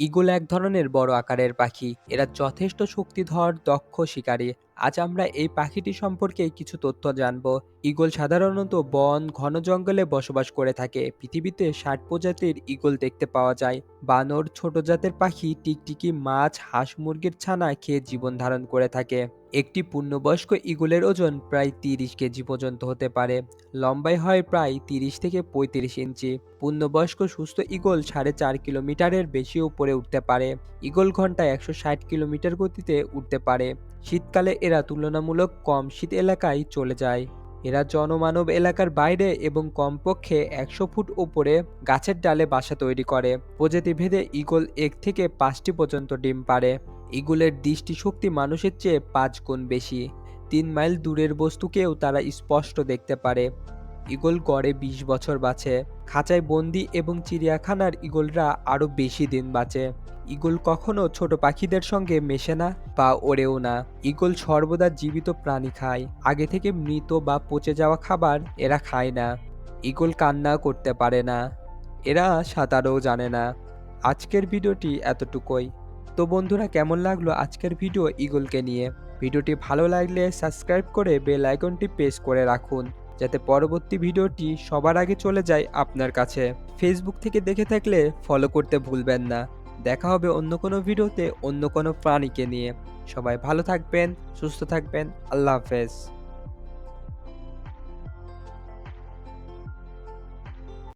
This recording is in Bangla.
ঈগল এক ধরনের বড় আকারের পাখি। এরা যথেষ্ট শক্তিধর দক্ষ শিকারী আজ আমরা এই পাখিটি সম্পর্কে কিছু তথ্য জানব। ঈগল সাধারণত বন, ঘন জঙ্গলে বসবাস করে থাকে। পৃথিবীতে ষাট প্রজাতির ঈগল দেখতে পাওয়া যায়। বানর, ছোট জাতের পাখি, টিকটিকি, মাছ, হাঁস মুরগির ছানা খেয়ে জীবন ধারণ করে থাকে। একটি পূর্ণবয়স্ক ঈগলের ওজন প্রায় তিরিশ কেজি পর্যন্ত হতে পারে। লম্বাই হয় প্রায় তিরিশ থেকে পঁয়ত্রিশ ইঞ্চি। পূর্ণবয়স্ক সুস্থ ঈগল সাড়ে চার কিলোমিটারের বেশি উপরে উঠতে পারে। ঈগল ঘন্টায় একশো ষাট কিলোমিটার গতিতে উঠতে পারে। শীতকালে এরা তুলনামূলক কম শীত এলাকায় চলে যায়। এরা জনমানব এলাকার বাইরে এবং কমপক্ষে একশো ফুট উপরে গাছের ডালে বাসা তৈরি করে। প্রজাতি ভেদে ঈগল এক থেকে পাঁচটি পর্যন্ত ডিম পারে ঈগলের দৃষ্টিশক্তি মানুষের চেয়ে পাঁচ গুণ বেশি। তিন মাইল দূরের বস্তুকেও তারা স্পষ্ট দেখতে পারে। ঈগল গড়ে বিশ বছর বাঁচে। খাঁচায় বন্দি এবং চিড়িয়াখানার ঈগলরা আরও বেশি দিন বাঁচে। ঈগল কখনো ছোট পাখিদের সঙ্গে মেশে না বা ওড়েও না। ঈগল সর্বদা জীবিত প্রাণী খায়। আগে থেকে মৃত বা পচে যাওয়া খাবার এরা খায় না। ঈগল কান্না করতে পারে না। এরা সাঁতারও জানে না। আজকের ভিডিওটি এতটুকুই। তো বন্ধুরা, কেমন লাগল আজকের ভিডিও ঈগলকে নিয়ে? ভিডিওটি ভালো লাগলে সাবস্ক্রাইব করে বেল আইকনটি প্রেস করে রাখুন। যাতে পরবর্তী ভিডিওটি সবার আগে চলে যায় আপনার কাছে। ফেসবুক থেকে দেখে থাকলে ফলো করতে ভুলবেন না। দেখা হবে অন্য কোনো ভিডিওতে অন্য কোনো প্রাণীকে নিয়ে। সবাই ভালো থাকবেন, সুস্থ থাকবেন। আল্লাহ হাফেজ।